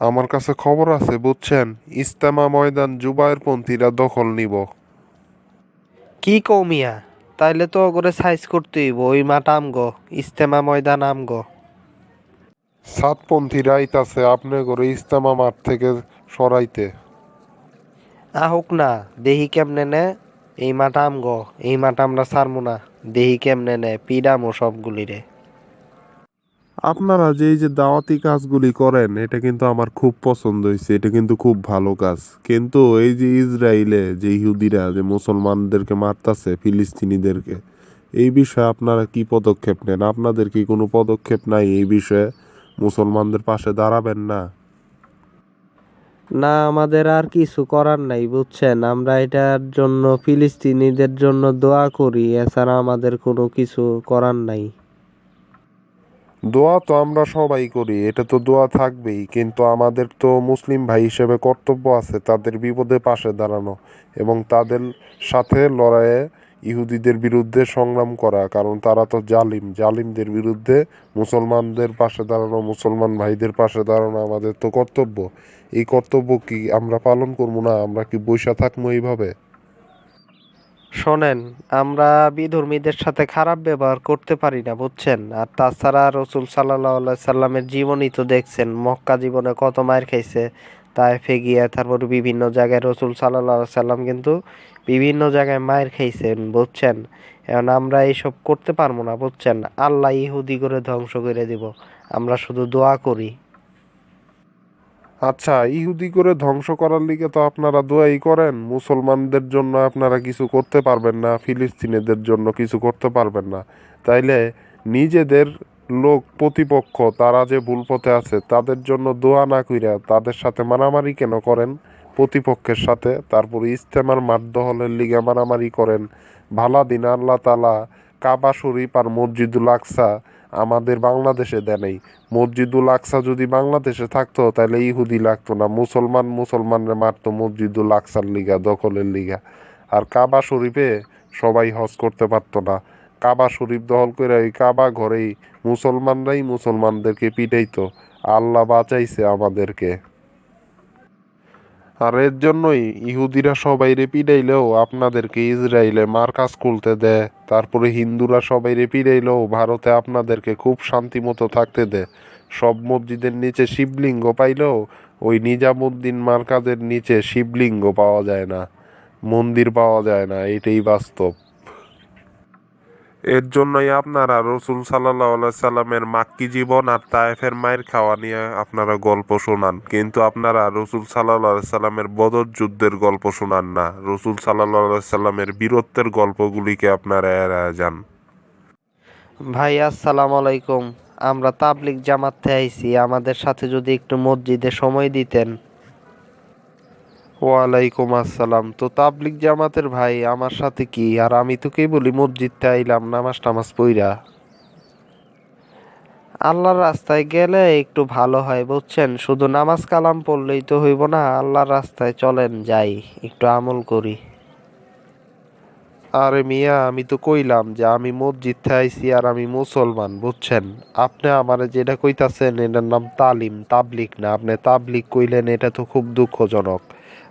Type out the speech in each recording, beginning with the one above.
আমার কাছে খবর আছে বুঝছেন? ইস্তেমা ময়দান জুবায়ের পন্থীরা দখল নিব। কি কৌমিয়া তাইলে তো করে সাইজ করতে হইব ওই মাঠ আমগো ইস্তেমা ময়দান আমগো। সাতপন্থীরা আইতাছে আপনি করে ইস্তেমা মাঠ থেকে সরাইতে। আহক না দেহি কেমনে নে? এই মাঠ আমগো এই মাঠ আমরা ছাড়মু না দেহি কেমনে নে? পিডামো সবগুলি রে আপনারা যে এই যে দাওয়াতি কাজগুলি করেন, এটা কিন্তু আমার খুব পছন্দ হয়েছে, এটা কিন্তু খুব ভালো কাজ। কিন্তু এই যে ইসরায়েলে যে ইহুদিরা, যে মুসলমানদেরকে মারতাছে, ফিলিস্তিনিদেরকে, এই বিষয়ে আপনারা কি পদক্ষেপ নেন? আপনাদের কি কোনো পদক্ষেপ নাই এই বিষয়ে? মুসলমানদের পাশে দাঁড়াবেন না? না, আমাদের আর কিছু করার নাই, বুঝছেন? আমরা এটার জন্য, ফিলিস্তিনিদের জন্য দোয়া করি, এছাড়া আমাদের কোনো কিছু করার নাই। দোয়া তো আমরা সবাই করি, এটা তো দোয়া থাকবেই, কিন্তু আমাদের তো মুসলিম ভাই হিসেবে কর্তব্য আছে তাদের বিপদে পাশে দাঁড়ানো এবং তাদের সাথে লড়াইয়ে ইহুদিদের বিরুদ্ধে সংগ্রাম করা, কারণ তারা তো জালিম, জালিমদের বিরুদ্ধে মুসলমানদের পাশে দাঁড়ানো, মুসলমান ভাইদের পাশে দাঁড়ানো আমাদের তো কর্তব্য। এই কর্তব্য কি আমরা পালন করব না? আমরা কি বৈশা থাকব এইভাবে? শোনেন, আমরা বিধর্মীদের সাথে খারাপ ব্যবহার করতে পারি না, বুঝছেন? আর তাছাড়া রসুল সাল্লাহ সাল্লামের জীবনই তো দেখছেন, মক্কা জীবনে কত মায়ের খাইছে তাইফে গিয়ে তারপর বিভিন্ন জায়গায় রসুল সাল্লাহ সাল্লাম কিন্তু বিভিন্ন জায়গায় মায়ের খাইছেন, বুঝছেন? এখন আমরা এইসব করতে পারব না, বুঝছেন? আল্লাহ ইহুদি করে ধ্বংস করে দিব, আমরা শুধু দোয়া করি। আচ্ছা ইহুদি করে ধ্বংস করার লিগে তো আপনারা দোয়াই করেন। মুসলমানদের জন্য আপনারা কিছু করতে পারবেন না, ফিলিস্তিনিদের জন্য কিছু করতে পারবেন না। তাইলে নিজেদের লোক প্রতিপক্ষ, তারা যে ভুল পথে আছে, তাদের জন্য দোয়া না কইরা তাদের সাথে মারামারি কেন করেন? প্রতিপক্ষের সাথে, তারপর ইস্তেমার মাঠ দহলের লিগে মারামারি করেন। ভালা দিন আল্লাহ তালা কাবা শরীফ আর মসজিদুল আকসা আমাদের বাংলাদেশে দেয় নেই। মসজিদুল আকসা যদি বাংলাদেশে থাকতো, তাহলে ইহুদি লাগতো না। মুসলমান মুসলমানরা মারতো মসজিদুল আকসার লিগা, দখলের লিগা। আর কাবা শরীফে সবাই হজ করতে পারতো না। কাবা শরীফ দখল করে ওই কাবা ঘরেই মুসলমানরাই মুসলমানদেরকে পিটাইতো। আল্লাহ বাঁচাইছে আমাদেরকে। আর এর জন্যই ইহুদিরা সবাইরে পিটাইলেও আপনাদেরকে ইসরায়েলে মার্কাস খুলতে দেয়। তারপরে হিন্দুরা সবাইরে পিটাইলেও ভারতে আপনাদেরকে খুব শান্তিমতো থাকতে দেয়। সব মসজিদের নিচে শিবলিঙ্গ পাইলেও ওই নিজামুদ্দিন মার্কাজের নিচে শিবলিঙ্গ পাওয়া যায় না। মন্দির পাওয়া যায় না, এটাই বাস্তব। এর জন্যই আপনারা রসুল সাল্লাহ সাল্লামের মাক্কি জীবন আর তায়েফের মায়ের খাওয়া নিয়ে আপনারা গল্প শোনান। কিন্তু আপনারা রসুল সাল্লাহ সাল্লামের বদর যুদ্ধের গল্প শোনান না। রসুল সাল্লাহ সাল্লামের বীরত্বের গল্পগুলিকে আপনারা এড়ায় যান। ভাই, আসসালামু আলাইকুম। আমরা তাবলিক জামাতে আইছি। আমাদের সাথে যদি একটু মসজিদে সময় দিতেন। ওয়ালাইকুম আসসালাম। তো তাবলিক জামাতের ভাই, আমার সাথে কি? আর আমি তোকেই বলি মসজিদতে আইলাম, নামাজ টামাজ পইরা। আল্লাহর রাস্তায় গেলে একটু ভালো হয়, বুঝছেন? শুধু নামাজ কালাম পড়লেই তো হইব না, আল্লাহর রাস্তায় চলেন, যাই, একটু আমল করি। আরে মিয়া, আমি তো কইলাম যে আমি মসজিদ আইছি আর আমি মুসলমান, বুঝছেন? আপনি আমারে যেটা কইতাছেন, এটার নাম তালিম তাবলিক না। আপনি তাবলিক কইলেন, এটা তো খুব দুঃখজনক।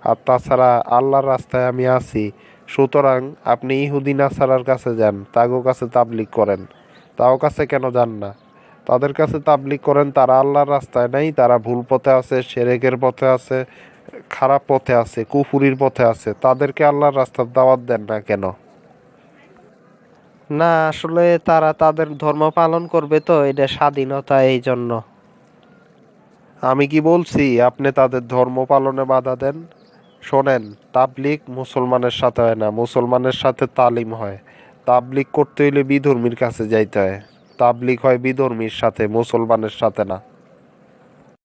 আর তাছাড়া আল্লাহর রাস্তায় আমি আছি। সুতরাং আপনি ইহুদি নাসারার কাছে যান তাগো কাছে তাবলিক করেন। তাও কাছে কেন যান না? তাদের কাছে তাবলিক করেন তারা আল্লাহর রাস্তায় নাই তারা ভুল পথে আছে সেরেকের পথে আছে খারাপ পথে আছে কুফুরির পথে আছে। তাদেরকে আল্লাহর রাস্তার দাওয়াত দেন না কেন? না আসলে তারা তাদের ধর্ম পালন করবে তো এটা স্বাধীনতা এই জন্য আমি কি বলছি আপনি তাদের ধর্ম পালনে বাধা দেন? শোনেন তাবলিক মুসলমানের সাথে হয় না, মুসলমানের সাথে তালিম হয়। তাবলিক করতে হইলে বিধর্মীর কাছে যাইতে হয়। তাবলিক হয় বিধর্মীর সাথে, মুসলমানের সাথে না।